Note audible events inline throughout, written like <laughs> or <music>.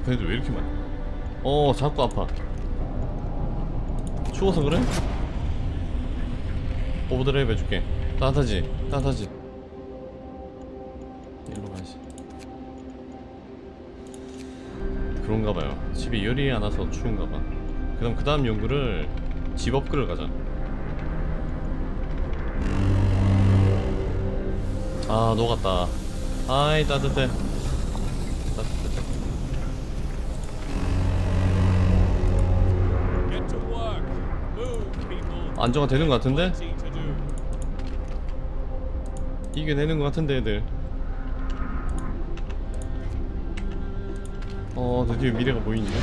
앞에 애들 왜 이렇게 많아? 어 자꾸 아파. 추워서 그래? 오버드라이브 해줄게. 따뜻하지? 따뜻하지? 일로 가야지. 그런가봐요. 집에 열이 안 와서 추운가봐. 그럼 그 다음 연구를 집 업글을 가자. 아 녹았다. 아이 따뜻해. 따뜻해 안정화 되는 것 같은데? 이겨내는 것 같은데 애들. 어 드디어 미래가 보이는데?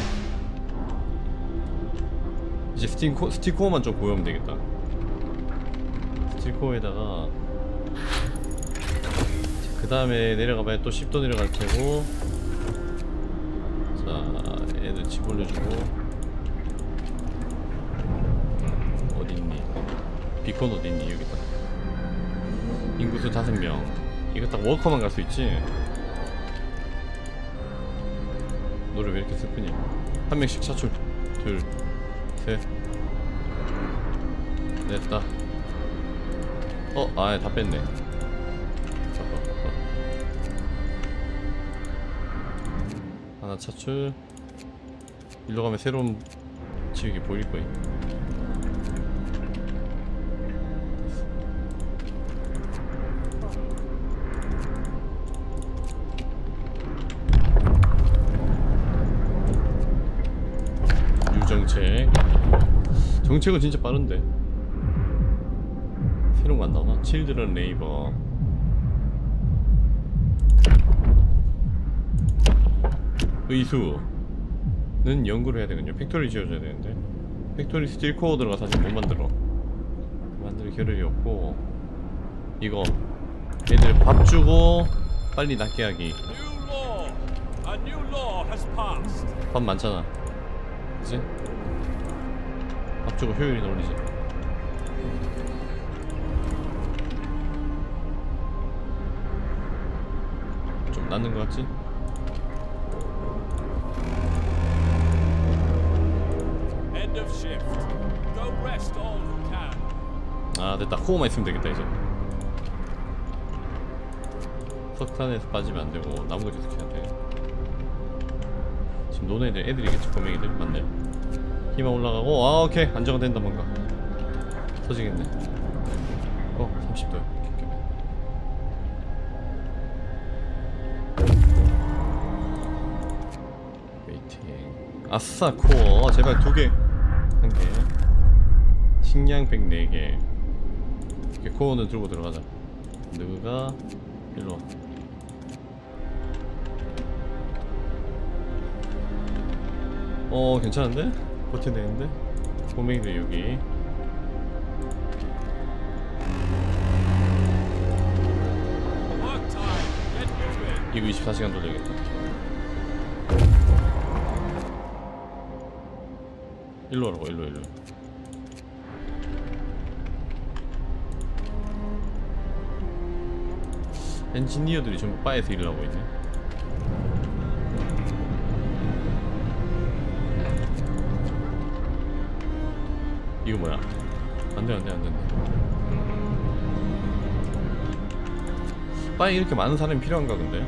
이제 스티코, 스티코어만 좀 구하면 되겠다. 스티코어에다가 그 다음에 내려가봐야 또 10도 내려갈 테고. 자 애들 집 올려주고 비콘 어딨니 여기다? 인구수 5명. 이거 딱 워커만 갈 수 있지? 노래 왜 이렇게 슬프니? 한 명씩 차출. 둘셋. 냈다. 어? 아예 다 뺐네. 하나 차출. 일로 가면 새로운 지역이 보일 유 정책은 진짜 빠른데. 새로운 거안 나오나? 칠드런 레이버 의수는 연구를 해야 되거든요. 팩토리 지어줘야 되는데. 팩토리 스틸 코어 들어가 사실 못 만들어. 만들 겨를이 없고 이거 애들 밥 주고 빨리 낫게 하기. 밥 많잖아. 그치? 밥 주고 효율이 올리지. 좀 낫는 것 같지? 아 됐다. 코어만 있으면 되겠다 이제. 석탄에서 빠지면 안 되고 나무가 계속 해야 돼. 지금 노는 애들 애들이겠지 꼬맹이들 맞네 희망 올라가고 아 오케이. 안정화 된다 뭔가. 터지겠네. 어 30도 웨이팅. 아싸 코어. 제발 두개. 한개. 식량 104개. 이렇게 코어는 들고 들어가자. 누가? 일로 와. 어, 괜찮은데? 버텨내는데? 고맹이들 여기. 이거 24시간 돌려야겠다 일로 와라고 일로 일로 엔지니어들이 전부 바에서 일을 하고 있네 이거 뭐야? 안돼 안돼 안돼 바에 이렇게 많은 사람이 필요한가 근데?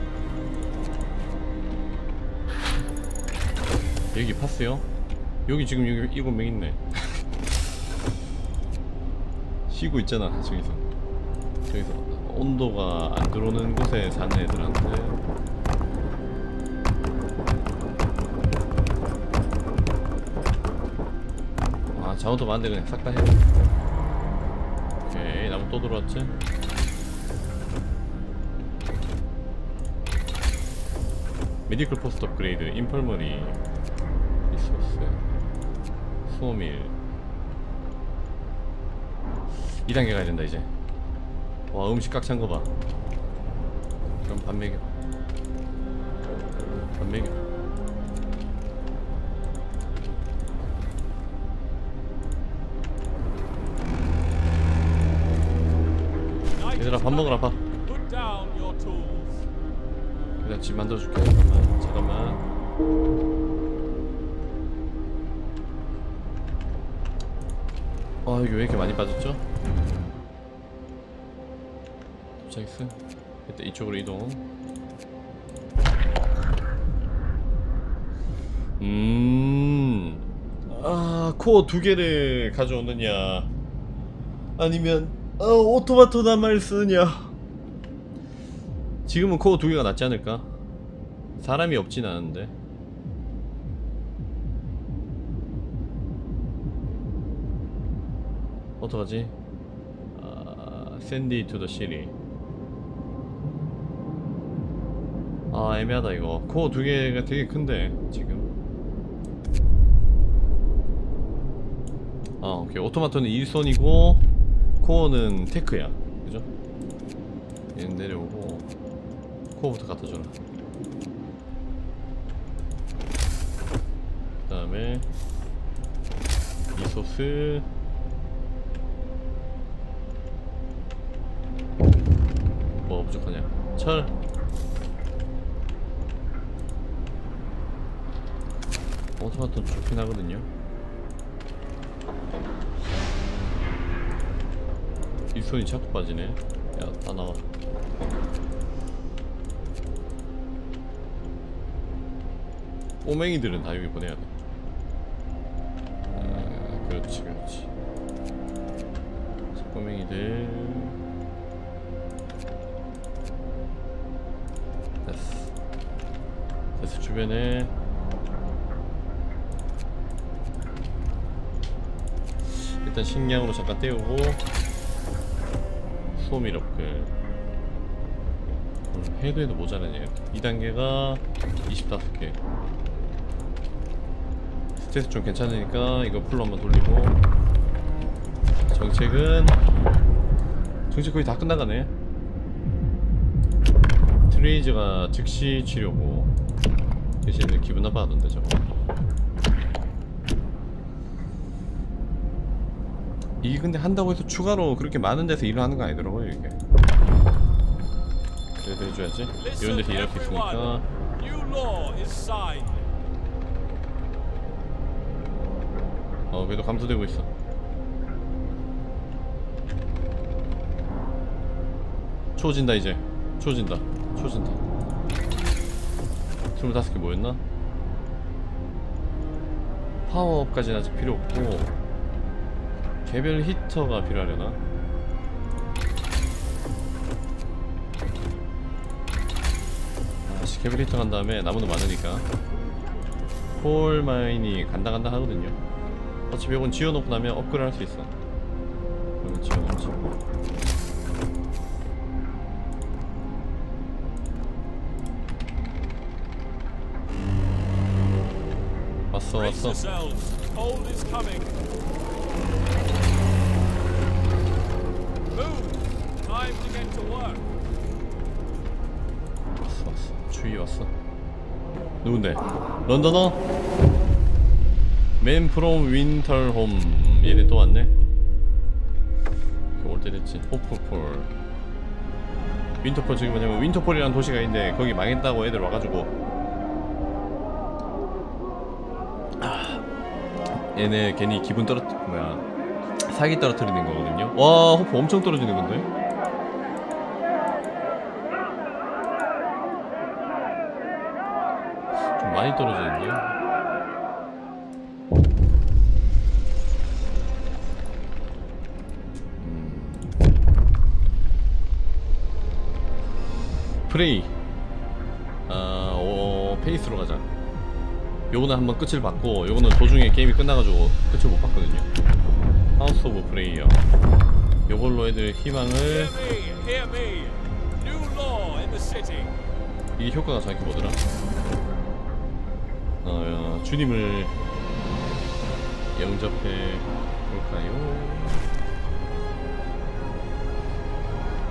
여기 파스요? 여기 지금 여기 일곱 명 있네. <laughs> 쉬고 있잖아 저기서. 저기서 온도가 안 들어오는 곳에 사는 애들한테 아 자원도 많은데 그냥 싹 다 해. 오케이 나무 또 들어왔지? 메디컬 포스트 업그레이드 인펄머리 리소스 소밀. 2단계 가야 된다 이제. 와 음식 꽉 찬 거 봐. 그럼 밥 먹여. 밥 먹여 얘들아 밥 your tools. 그냥 집 만들어줄게. 잠깐만. 잠깐만 아 여기 왜 이렇게 많이 빠졌죠? 도착했어 일단 이쪽으로 이동. 음... 아 코어 두 개를 가져오느냐. 아니면 어, 오토마토 단말 쓰느냐? 지금은 코어 두 개가 낫지 않을까? 사람이 없진 않은데. 어떡하지? 아, 샌디 투 더 시리. 아 애매하다 이거. 코어 두 개가 되게 큰데 지금. 아 오케이. 오토마토는 일손이고 코어는 테크야. 그죠? 얘는 내려오고 코어부터 갖다 줘라. 그 다음에 이 소스. 뭐가 부족하냐? 철. 오토마토는 좋긴 하거든요 이 손이 자꾸 빠지네. 야 다 나와. 꼬맹이들은 다 여기 보내야 돼. 아, 그렇지 그렇지. 자, 꼬맹이들. 됐어. 됐어 주변에. 일단 식량으로 잠깐 때우고 소밀 업글 음, 해도 해도 모자라네 2단계가 25개. 스탯 좀 괜찮으니까 이거 풀로 한번 돌리고. 정책은 정책 거의 다 끝나가네. 트레이즈가 즉시 치료고 대신에 기분 나빠하던데 저거 이게 근데 한다고 해서 추가로 그렇게 많은 데서 일을 하는 거 아니더라고요 이게. 그래도 해줘야지. 이런 데서 일할 수 있으니까. 어 그래도 감소되고 있어. 초진다 이제. 초진다. 초진다. 25개 뭐였나? 파워업까지는 아직 필요 없고 개별 히터가 필요하려나? 아씨 개별 히터 간 다음에 나무도 많으니까. 콜 마인이 간다 간다 하거든요. 어차피 이건 지어놓고 나면 업그레이드 할 수 있어. 그러면 지어놓지. 왔어 왔어 왔어 왔어 주위 왔어. 누군데? 런던어? 맨 프롬 윈터홈 얘네 또 왔네. 올때 됐지. 호프폴 윈터폴 저기 뭐냐면 윈터폴이라는 도시가 있는데 거기 망했다고 애들 와가지고. 아, 얘네 괜히 기분 떨어 뭐야 사기 떨어뜨리는 거거든요. 와 호프 엄청 떨어지는 건데. 좀 많이 떨어지는데 프레이. 아, 오, 페이스로 가자. 요거는 한번 끝을 봤고 요거는 도중에 게임이 끝나가지고 끝을 못 봤거든요 하우스 오브 프레이어 요걸로 애들 희망을. 이게 효과가 정확히 뭐더라? 어, 주님을 영접해 볼까요?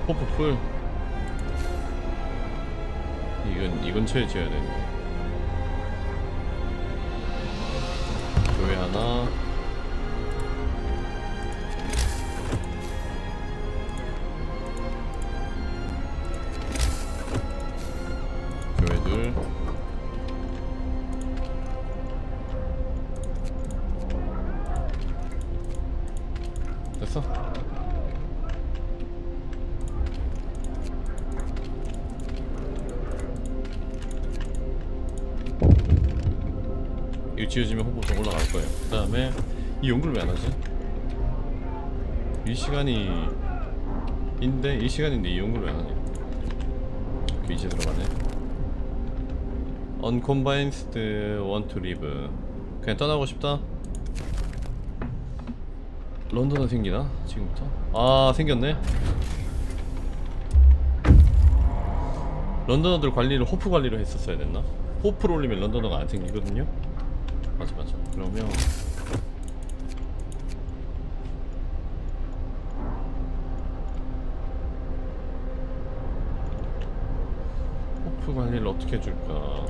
호프풀 이건 이 근처에 지어야 되는데 교회 하나 지어지면 호보성 올라갈 거예요. 그 다음에 이 연구를 왜 안 하지? 이 시간이 인데 이 시간인데 이 연구를 왜 안 하냐? 오케이, 이제 들어가네. Unconvinced want to leave. 그냥 떠나고 싶다. 런던은 생기나? 지금부터? 아 생겼네 런던어들 관리를 호프 관리로 했었어야 됐나? 호프를 올리면 런던어가 안 생기거든요? 그러면 호프 관리를 어떻게 해줄까?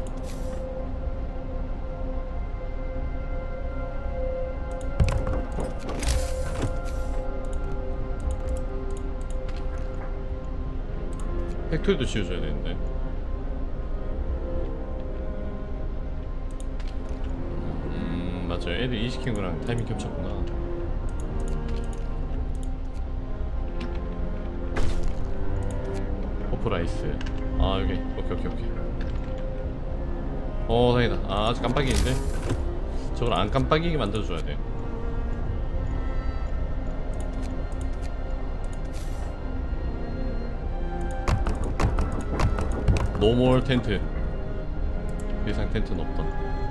팩토리도 지어줘야 되는데 맞아요 애들 이 시킨 거랑 타이밍 겹쳤구나. 호프라이스. 아 여기. 오케이 오케이 오케이. 어 다행이다. 아 아직 깜빡이인데? 저걸 안 깜빡이게 만들어줘야 돼. 노멀 텐트 그 이상 텐트는 없다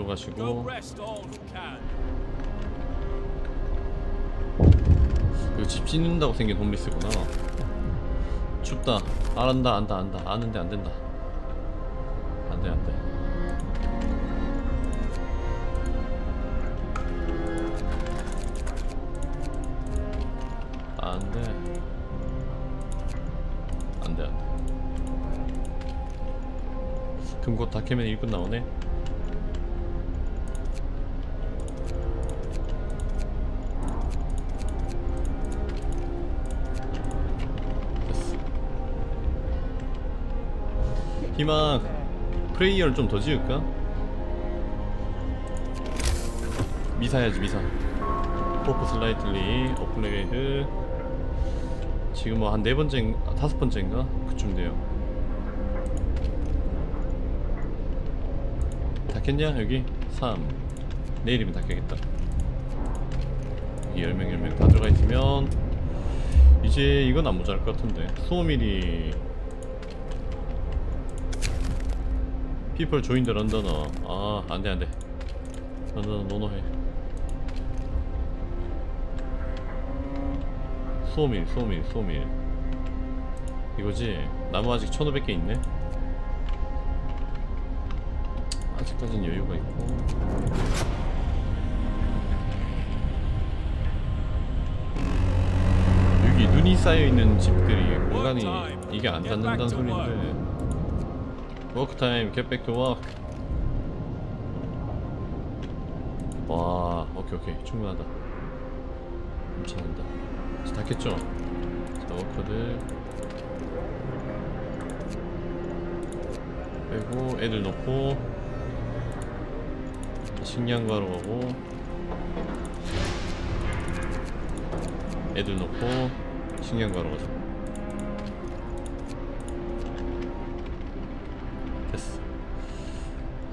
일로 가시고. Rest all who can. 그집 짓는다고 생긴 홈리스구나. 춥다. 알았다 안다 안다. 아는데 안 된다. 안돼 안돼. 안돼. 안돼 안돼. 금고 다 캐면 일꾼 나오네 희망 프레이어를 좀 더 지을까? 미사야지 미사. 포프 슬라이틀리 업그레이드 지금 뭐 한 네 번째 다섯 번째인가? 그쯤 돼요. 닫겠냐 여기? 3 내일이면 닫겠다. 여기 10명 10명 다 들어가 있으면 이제 이건 안 모자랄 것 같은데. 소밀이 people join the 런던어 아 안 돼 안 돼. 런던어 노노해. 소밀 소밀 소밀 이거지? 나무 아직 1500개 있네? 아직까진 여유가 있고. 여기 눈이 쌓여있는 집들이 공간이 이게 안 닿는다는 소리인데 워크타임 겟백 투 워크 와 오케이 오케이. 충분하다. 괜찮은다 이제 닫겠죠? 자 워커들. 빼고 애들 넣고. 식량 구하러 가고. 애들 넣고 식량 구하러 가자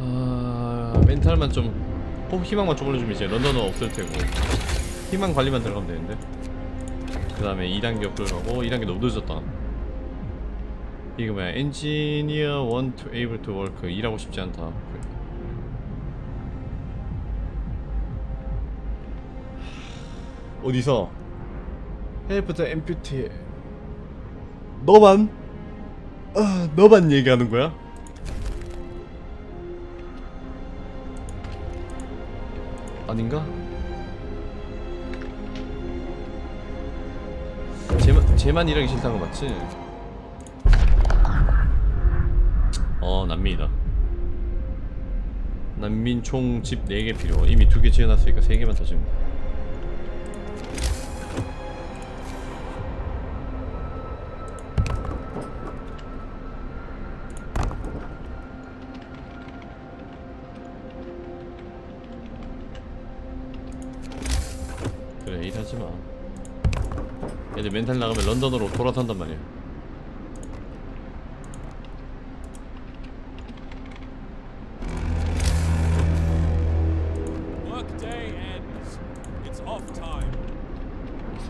아 멘탈만 좀 희망만 좀 올려주면 이제 런던어 없을 테고. 희망 관리만 들어가면 되는데. 그 다음에 2단계 업글 가고 2단계 너무 늦었다. 이거 뭐야? 엔지니어 want to able to work. 일하고 싶지 않다. 어디서? The amputee 너만? 아 너만 얘기하는 거야? 아닌가? 쟤만, 쟤만 일하기 싫다는 거 맞지? 어 난민이다 난민 총 집 4개 필요 이미 2개 지어놨으니까 3개만 더 지으면 돼 멘탈 나가면 런던으로 돌아선단 말이야.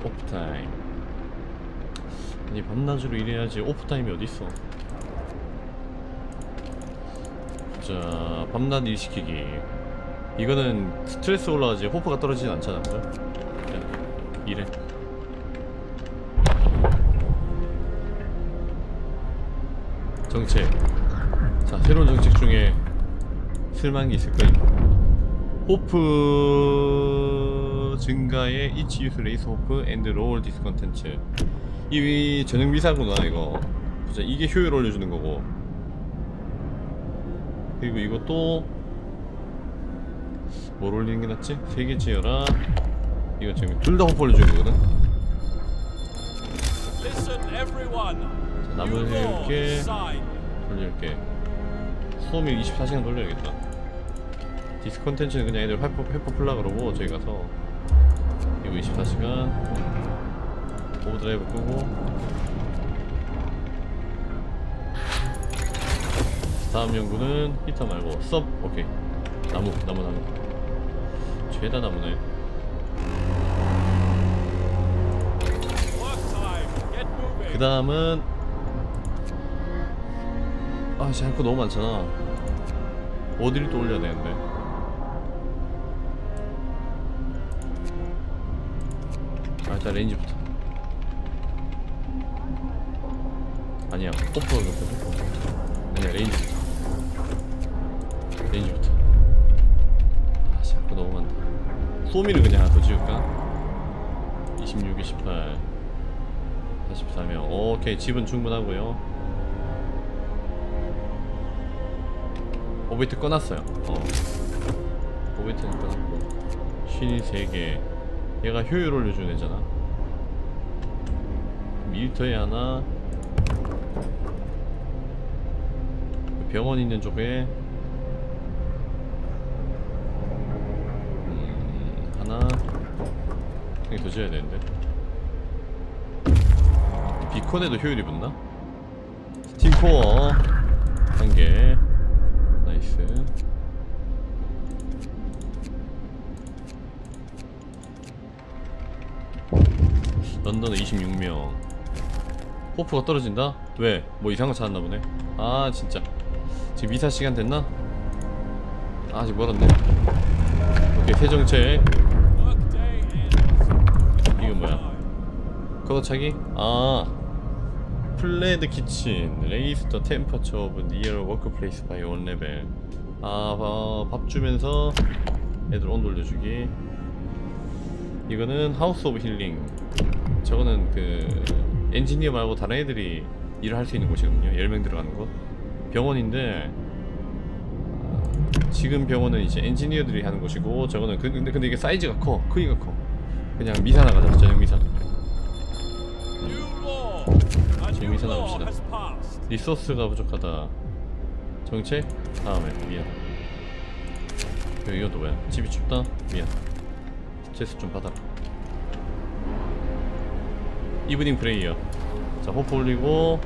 오프타임 아니 밤낮으로 일해야지 오프타임이 어딨어? 자 밤낮 일 시키기. 이거는 스트레스 올라가지. 호프가 떨어지진 않잖아 그죠? 자, 일해 정책. 자 새로운 정책 중에 게 있을 거야 호프 증가의 each use raise 호프 and roll discontent 이 전용 미사구나 이거. 진짜 이게 효율 올려주는 거고. 그리고 이것도 뭘 올리는 게 낫지? 세개 지어라. 이거 지금 둘 다 호프 올려주는 거거든. Listen, everyone. 나머지 이렇게. 돌릴게 수험이 24시간 돌려야겠다 디스 컨텐츠는 그냥 애들 회포, 회포 풀라 그러고 저기 가서 이거 24시간 오버드라이브 끄고 다음 연구는 히터 말고 섭 오케이 나무 나무 나무 죄다 나무네. 그 다음은 아 진짜 너무 많잖아. 어디를 또 올려야 되는데? 아 일단 레인지부터. 아니야 호프가 그렇게 호프 아니야 레인지부터. 레인지부터. 아 진짜 너무 많다. 소미를 그냥 하나 더 지울까? 26, 28 44명 오케이 집은 충분하고요 오비트 꺼놨어요. 어. 오비트는 꺼놨고. 신이 3개. 얘가 효율 올려주는 애잖아. 밀터에 하나. 병원 있는 쪽에. 음, 하나. 여기 더 지어야 되는데. 비콘에도 효율이 붙나? 스팀코어. 한개 나이스 런던은 26명 호프가 떨어진다? 왜? 뭐 이상한 거 찾았나 보네 아 진짜 지금 이사 시간 됐나? 아, 아직 멀었네 오케이 ends. 이건 뭐야? 걷어차기? 아 플레드 키친 레이스 더 템퍼처 오브 니어 워크플레이스 바이 원 레벨. 아밥 주면서 애들 온도 올려주기. 이거는 하우스 오브 힐링. 저거는 그 엔지니어 말고 다른 애들이 일을 할 수 있는 곳이거든요. 10명 들어가는 곳. 병원인데 아, 지금 병원은 이제 엔지니어들이 하는 곳이고 저거는 그- 근데, 근데 이게 사이즈가 커. 크기가 커. 그냥 미사 나가자 전용 미사 재미있어 passed. 리소스가 부족하다. 정책? 다음에. 미안. 이건 또 뭐야? 집이 춥다? 미안. 스트레스 좀 받아라 이브닝 프레이어. 자 호프 올리고.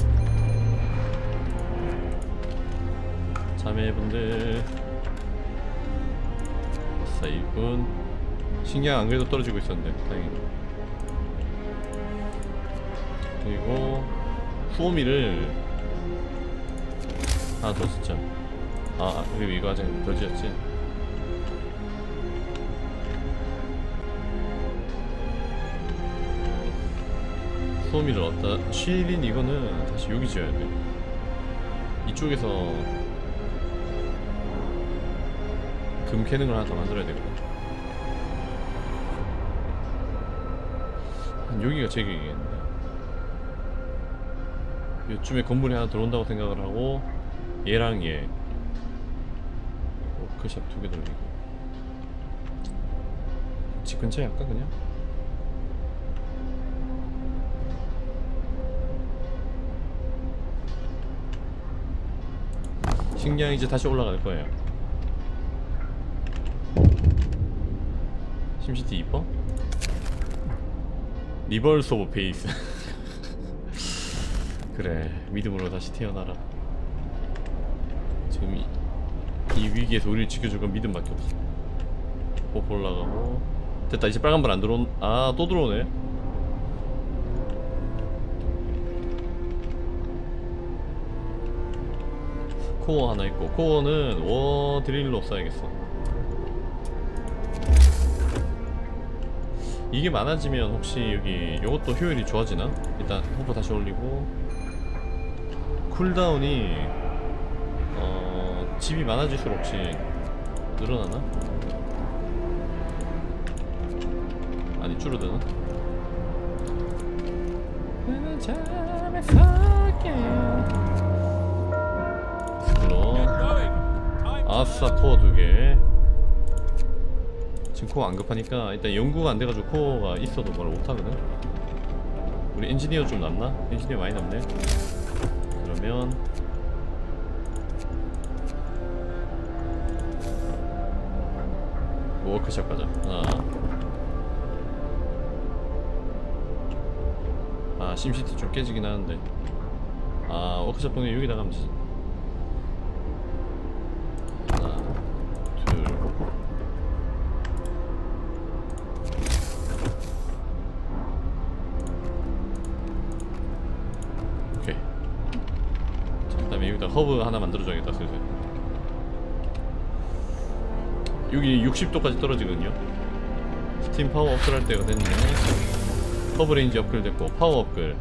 자매분들. 아싸 이분. 신경 안 그래도 떨어지고 있었는데. 다행히 그리고 수오미를 하나 더 진짜 아 아, 그리고 이거 아직 더 지었지? 수오미를 얻다 쉬린 이거는 다시 여기 지어야 돼. 이쪽에서 금 캐는 걸 하나 더 만들어야 한 여기가 제 계획이겠네 요쯤에 건물이 하나 들어온다고 생각을 하고 얘랑 얘 워크샵 두 개 돌리고 집 근처에 할까 그냥? 식량 이제 다시 올라갈 거예요 심시티 이뻐? 리버스 오브 페이스 <laughs> 그래 믿음으로 다시 태어나라. 지금 이, 이 위기에서 우리를 지켜줄 건 믿음밖에 없어. 뽀뽀 올라가고. 됐다 이제 빨간불 안 들어온 아 또 들어오네. 코어 하나 있고 코어는 워 드릴로 써야겠어. 이게 많아지면 혹시 여기 이것도 효율이 좋아지나? 일단 호프 다시 올리고 쿨다운이 어 집이 많아질수록 혹시 늘어나나? 아니 줄어드나? to 아싸 코어 두개 지금 코어 안 급하니까 일단 연구가 안 돼가지고 코어가 있어도 뭘 못하거든 우리 엔지니어 좀 남나? 엔지니어 많이 남네 그러면 워크샵 가자. 아, 아 심시티 좀 깨지긴 하는데. 아 워크샵 동네 여기다 가면 되지 하나 만들어줘야겠다 슬슬. 여기 60도까지 떨어지거든요. 스팀 파워 업글 할 때가 됐네. 허브 레인지 업글 됐고 파워 업글.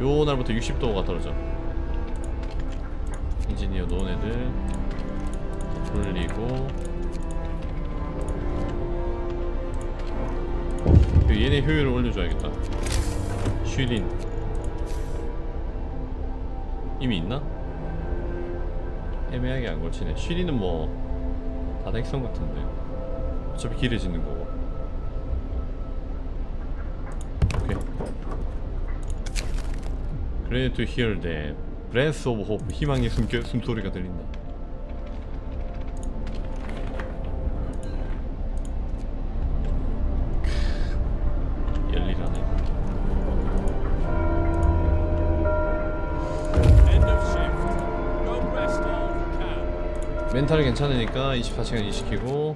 요 날부터 60도가 떨어져. 엔지니어 놓은 애들 돌리고 그 얘네 효율을 올려줘야겠다 슈린 이미 있나? 애매하게 안 걸치네. 슈린은 뭐 다다익선 같은데. 어차피 길어지는 거고. 오케이. to hear that Breath of Hope 희망의 숨겨, 숨소리가 들린다 멘탈이 괜찮으니까 24시간 이시키고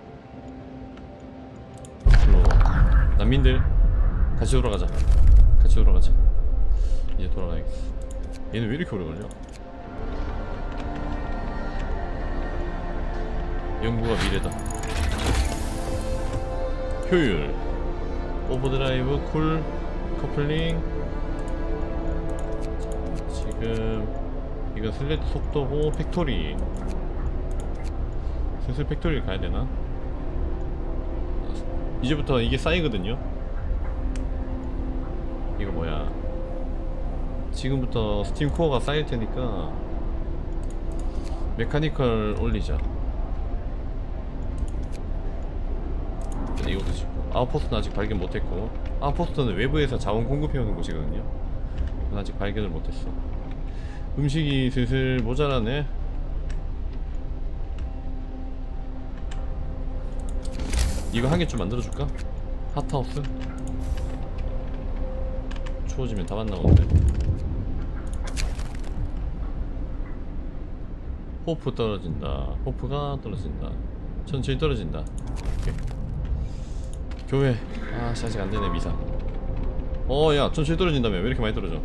앞으로 난민들 같이 돌아가자. 같이 돌아가자. 이제 돌아가야겠어. 얘는 왜 이렇게 오래 걸려? 연구가 미래다. 효율. 오버드라이브 쿨 커플링. 자, 지금 이거 슬레드 속도고 팩토리 슬슬 팩토리를 가야 되나? 이제부터 이게 쌓이거든요. 이거 뭐야? 지금부터 스팀 코어가 쌓일 테니까 메카니컬 올리자. 일단 이것도 짓고 아웃포스트는 아직 발견 못했고 아웃포스트는 외부에서 자원 공급해오는 곳이거든요. 아직 발견을 못했어. 음식이 슬슬 모자라네. 이거 한 개 좀 만들어줄까? 핫하우스? 추워지면 다 만나오는데. 호프 떨어진다. 호프가 떨어진다. 천천히 떨어진다. 교회. 아 씨, 아직 안되네 미사. 어야 천천히 떨어진다며. 왜 이렇게 많이 떨어져?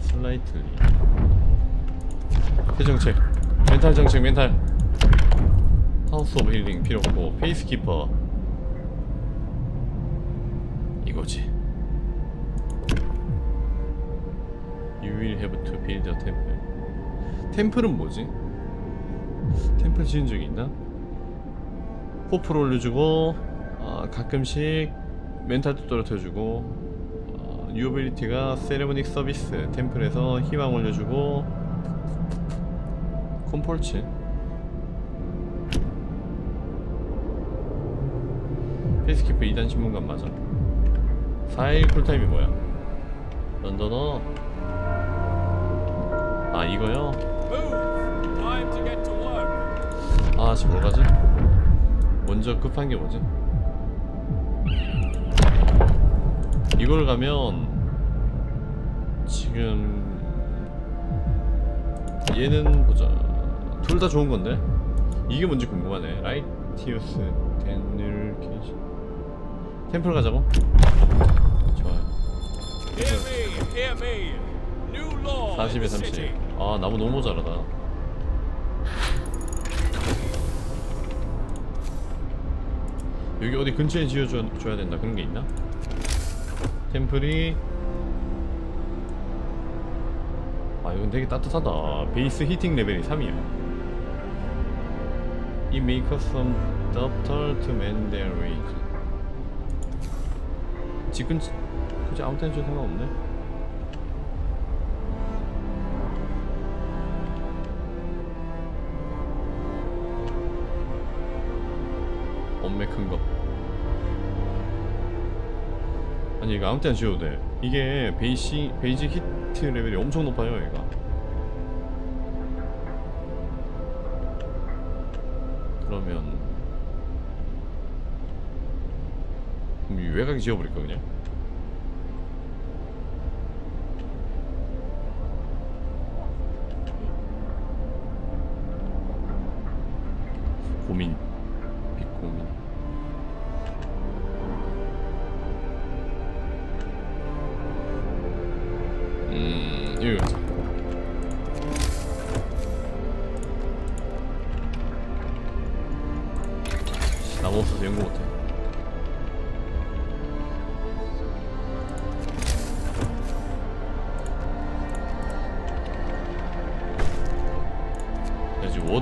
슬라이틀리. 해정책. 멘탈 정책 멘탈 하우스 오브 힐링 필요 없고 페이스키퍼 이거지 You will have to build a temple 템플은 뭐지? 템플 지은 적이 있나? 호프를 올려주고 어, 가끔씩 멘탈도 떨어뜨려주고 어, 유어빌리티가 세레모닉 서비스 템플에서 희망 올려주고 콤폴츠 페이스키퍼 2단 신문관 맞아. 4일 쿨타임이 뭐야? 런던어? 아 이거요? 아 지금 뭐 가지? 먼저 급한 게 뭐지? 이걸 가면 지금 얘는 보자. 둘 다 좋은 건데? 이게 뭔지 궁금하네. 라이티우스 데늘 케이지 템플 가자고 좋아요 Hear me, hear me. New law in 40에 the 30. city. 아 나무 너무 잘하다. 여기 어디 근처에 지어줘야 줘야 된다 그런 게 있나? 템플이 아 이건 되게 따뜻하다. 베이스 히팅 레벨이 3이야. It make us some doctor to mend their ways. 지금 굳이 아무 때나 줄 생각 없네. 엄매 큰 거. 아니 이거 아무 때나 지워도 돼. 이게 베이시 베이직 히트 레벨이 엄청 높아요 얘가. 외곽에 지워버릴까 그냥?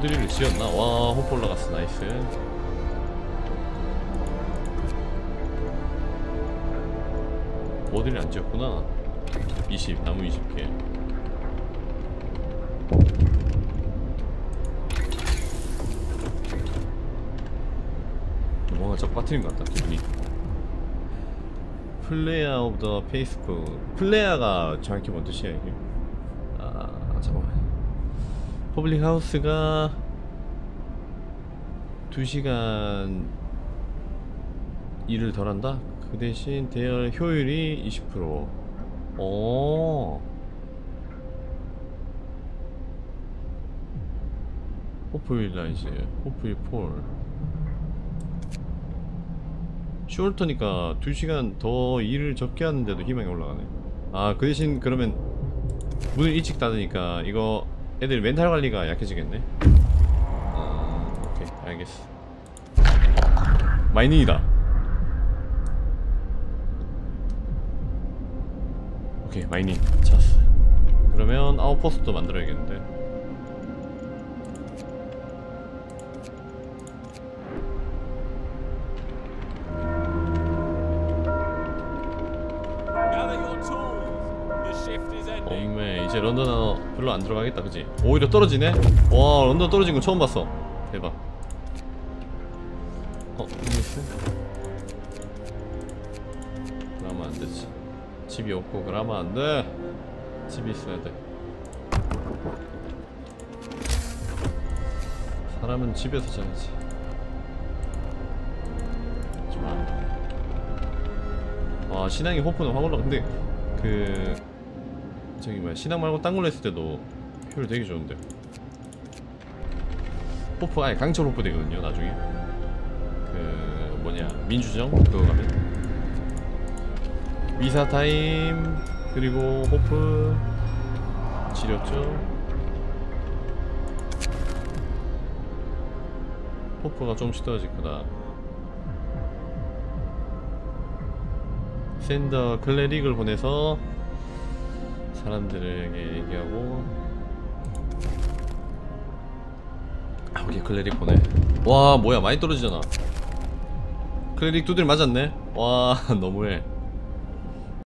드리를 지었나? 와 호프 올라갔어 나이스. 워드리 안 지었구나. 20 나무 20개. 뭔가 자꾸 빠트린 것 같다 기분이. 플레이어 오브 더 페이스북. 플레이어가 정확히 뭔 뜻이야 이게 퍼블릭 하우스가 2시간 일을 덜 한다? 그 대신 대열 효율이 20% 오. 호프윌 라이즈 호프윌 폴 슈얼터니까 2시간 더 일을 적게 하는데도 희망이 올라가네 아 그 대신 그러면 문을 일찍 닫으니까 이거 애들 멘탈 관리가 약해지겠네. 아 오케이. 알겠어. 마이닝이다. 오케이 마이닝. 찾았어 그러면 아웃포스트도 만들어야겠는데 들어가겠다 그지? 오히려 떨어지네? 와 런던 떨어진 거 처음 봤어 대박 어? 미스? 그러면 안 되지 집이 없고 그러면 안돼 집이 있어야 돼 사람은 집에서 자야지 좋아한다 와 신앙이 호프는 확 올라 근데 그 저기 뭐야 신앙 말고 딴 걸로 했을 때도 효율 되게 좋은데. 호프 아니 강철 호프 되거든요 나중에. 그 뭐냐 민주정? 그거 가면. 미사 타임 그리고 호프. 지렸죠? 호프가 떨어질 거다. 샌더 클레릭을 보내서 사람들에게 얘기하고 오케이 클레릭 보내. 와 뭐야 많이 떨어지잖아. 클레릭 두들 맞았네? 와 <laughs> 너무해